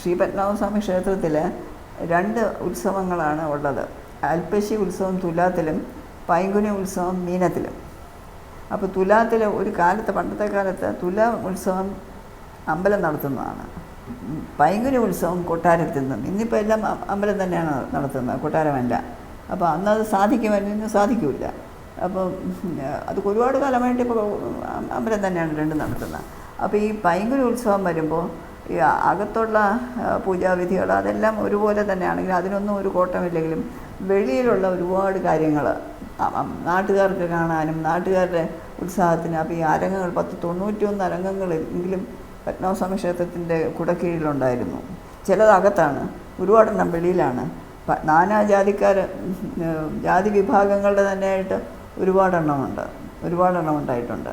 ശ്രീ പത്മനാഭസ്വാമി ക്ഷേത്രത്തിൽ രണ്ട് ഉത്സവങ്ങളാണ് ഉള്ളത്. അൽപ്പശി ഉത്സവം തുലാത്തിലും പൈങ്കുനി ഉത്സവം മീനത്തിലും. അപ്പോൾ തുലാത്തിൽ ഒരു കാലത്ത് പണ്ടത്തെ കാലത്ത് തുല ഉത്സവം അമ്പലം നടത്തുന്നതാണ്. പൈങ്കുനി ഉത്സവം കൊട്ടാരത്തിൽ നിന്നും. ഇന്നിപ്പോൾ എല്ലാം അമ്പലം തന്നെയാണ് നടത്തുന്നത് കൊട്ടാരമല്ല. അപ്പോൾ അന്നത് സാധിക്കുമായിരുന്നു ഇന്ന് സാധിക്കില്ല. അപ്പോൾ അത് ഒരുപാട് കാലമായിട്ട് ഇപ്പോൾ അമ്പലം തന്നെയാണ് രണ്ടും നടത്തുന്നത്. അപ്പോൾ ഈ പൈങ്കുനി ഉത്സവം വരുമ്പോൾ ഈ അകത്തുള്ള പൂജാവിധികൾ അതെല്ലാം ഒരുപോലെ തന്നെയാണെങ്കിലും അതിനൊന്നും ഒരു കോട്ടമില്ലെങ്കിലും വെളിയിലുള്ള ഒരുപാട് കാര്യങ്ങൾ നാട്ടുകാർക്ക് കാണാനും നാട്ടുകാരുടെ ഉത്സാഹത്തിന് അപ്പോൾ ഈ അരങ്ങങ്ങൾ പത്ത് തൊണ്ണൂറ്റിയൊന്ന് അരങ്ങങ്ങൾ എങ്കിലും പത്മനാഭസ്വാമി ക്ഷേത്രത്തിന്റെ കുടക്കീഴിലുണ്ടായിരുന്നു. ചിലത് അകത്താണ് ഒരുപാടെണ്ണം വെളിയിലാണ്. നാനാജാതിക്കാർ ജാതി വിഭാഗങ്ങളുടെ തന്നെയായിട്ട് ഒരുപാടെണ്ണമുണ്ട് ഒരുപാടെണ്ണം ഉണ്ടായിട്ടുണ്ട്.